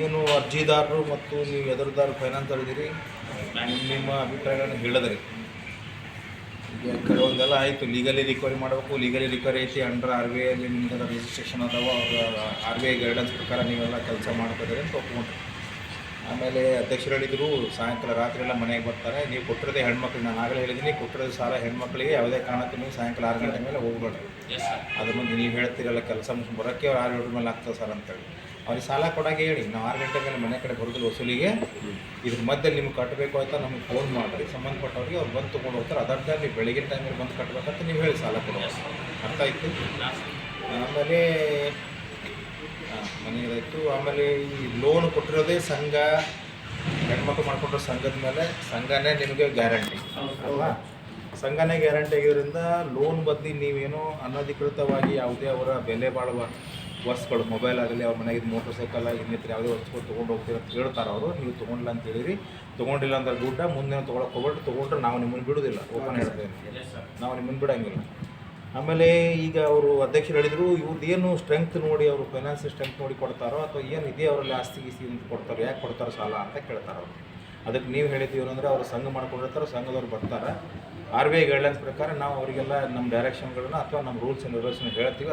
ಏನು ಅರ್ಜಿದಾರರು ಮತ್ತು ನೀವು ಎದುರುದಾರರು ಫೈನಾನ್ಸರ್ ಇದ್ದೀರಿ ನಿಮ್ಮ- ಅಭಿಪ್ರಾಯಗಳನ್ನು ಹೇಳಿದ್ರಿ. ಈಗ ಕೆಲವೊಂದೆಲ್ಲ ಆಯಿತು ಲೀಗಲಿ ರಿಕವರಿ ಮಾಡಬೇಕು ಲೀಗಲಿ ರಿಕವರಿ ಐತಿ ಅಂಡರ್ ಆರ್ ಬಿ ಐಲಿ ನಿಮ್ದೆಲ್ಲ ರಿಜಿಸ್ಟ್ರೇಷನ್ ಅದಾವ, ಅವ್ರ ಆರ್ ಬಿ ಐ ಗೈಡೆನ್ಸ್ ಪ್ರಕಾರ ನೀವೆಲ್ಲ ಕೆಲಸ ಮಾಡ್ತಿದ್ದೀರಿ ಅಂತ ಒಪ್ಕೊಂಡ್ರಿ. ಆಮೇಲೆ ಅಧ್ಯಕ್ಷರು ಹೇಳಿದರು ಸಾಯಂಕಾಲ ರಾತ್ರಿ ಎಲ್ಲ ಮನೆಗೆ ಬರ್ತಾರೆ ನೀವು ಕೊಟ್ಟಿರೋದೇ ಹೆಣ್ಮಕ್ಳು ನಾನು ಆಗಲೇ ಹೇಳಿದ್ದೀನಿ ಕೊಟ್ಟಿರೋದು ಸಾಲ ಹೆಣ್ಮಕ್ಳಿಗೆ ಯಾವುದೇ ಕಾರಣಕ್ಕೂ ನೀವು ಸಾಯಂಕಾಲ ಆರು ಗಂಟೆ ಮೇಲೆ ಹೋಗ್ಬೇಡ್ರಿ ಅದ್ರ ಮುಂದೆ ನೀವು ಹೇಳ್ತೀರಲ್ಲ ಕೆಲಸ ಮುಗಿಸ್ ಬರೋಕ್ಕೆ ಅವ್ರು ಆರು ಮೇಲೆ ಆಗ್ತದೆ ಸರ್ ಅಂತೇಳಿ. ಅವ್ರಿಗೆ ಸಾಲ ಕೊಡೋಕೆ ಹೇಳಿ ನಾವು ಆರು ಗಂಟೆ ಮೇಲೆ ಮನೆ ಕಡೆ ಬರೋದಿಲ್ಲ ವಸೂಲಿಗೆ ಇದ್ರ ಮಧ್ಯದಲ್ಲಿ ನಿಮ್ಗೆ ಕಟ್ಟಬೇಕು ಅಂತ ನಮ್ಗೆ ಫೋನ್ ಮಾಡಿರಿ. ಸಂಬಂಧಪಟ್ಟವ್ರಿಗೆ ಅವ್ರು ಬಂದು ತೊಗೊಂಡು ಹೋಗ್ತಾರೆ. ಅದರ್ಧ ನೀವು ಬೆಳಗಿನ ಟೈಮಲ್ಲಿ ಬಂದು ಕಟ್ಟಬೇಕಂತ ನೀವು ಹೇಳಿ ಸಾಲ ಕೊಡೋದು ಅರ್ಥ ಆಯ್ತು? ಆಮೇಲೆ ಇತ್ತು ಆಮೇಲೆ ಈ ಲೋನ್ ಕೊಟ್ಟಿರೋದೇ ಸಂಘ ಹೆಣ್ಮಕ್ಳು ಮಾಡ್ಕೊಂಡ್ರ ಸಂಘದ ಮೇಲೆ. ಸಂಘನೇ ನಿಮಗೆ ಗ್ಯಾರಂಟಿ. ಅಲ್ವಾ? ಸಂಘನೇ ಗ್ಯಾರಂಟಿ ಆಗಿರೋದ್ರಿಂದ ಲೋನ್ ಬದಲಿ ನೀವೇನು ಅನಧಿಕೃತವಾಗಿ ಯಾವುದೇ ಅವರ ಬೆಲೆ ಬಾಳುವ ವಸ್ತುಗಳು ಮೊಬೈಲ್ ಆಗಲಿ ಅವ್ರ ಮನೆಗೆ ಮೋಟರ್ ಸೈಕಲ್ ಇನ್ನಿತರ ಯಾವುದೇ ವಸ್ತುಗಳು ತೊಗೊಂಡು ಹೋಗ್ತೀರ ಅಂತ ಹೇಳ್ತಾರೆ ಅವರು. ನೀವು ತೊಗೊಂಡಿಲ್ಲ ಅಂತ ಹೇಳಿರಿ. ತೊಗೊಂಡಿಲ್ಲ ಅಂದ್ರೆ ದುಡ್ಡ ಮುಂದೆ ತೊಗೊಳಕ್ಕೆ ಹೋಗ್ಬಿಟ್ಟು ತೊಗೊಂಡ್ರೆ ನಾವು ನಿಮ್ಮನ್ನು ಬಿಡೋದಿಲ್ಲ. ಓಪನ್ ಹೇಳ್ತೇವೆ ನಾವು ನಿಮ್ಮನ್ನು ಬಿಡಂಗಿಲ್ಲ. ಆಮೇಲೆ ಈಗ ಅವರು ಅಧ್ಯಕ್ಷರು ಹೇಳಿದರು ಇವ್ರದ್ದು ಏನು ಸ್ಟ್ರೆಂತ್ ನೋಡಿ ಅವರು ಫೈನಾನ್ಸ್ ಸ್ಟ್ರೆಂತ್ ನೋಡಿ ಕೊಡ್ತಾರೋ ಅಥವಾ ಏನು ಇದೆ ಅವರಲ್ಲಿ ಆಸ್ತಿ ಗೀಸ್ತಿ ಅಂತ ಕೊಡ್ತಾರೋ, ಯಾಕೆ ಕೊಡ್ತಾರೋ ಸಾಲ ಅಂತ ಕೇಳ್ತಾರೆ ಅವರು. ಅದಕ್ಕೆ ನೀವು ಹೇಳಿದ್ದೀವಿ ಅಂದರೆ ಅವರು ಸಂಘ ಮಾಡ್ಕೊಂಡಿರ್ತಾರೆ, ಸಂಘದವ್ರು ಬರ್ತಾರೆ. ಆರ್ ಬಿ ಐ ಗೈಡ್ಲೈನ್ಸ್ ಪ್ರಕಾರ ನಾವು ಅವರಿಗೆಲ್ಲ ನಮ್ಮ ಡೈರೆಕ್ಷನ್ಗಳನ್ನ ಅಥವಾ ನಮ್ಮ ರೂಲ್ಸ್ ಆ್ಯಂಡ್ ರೆಗ್ಯುಲೇಷನ್ ಹೇಳ್ತೀವಿ.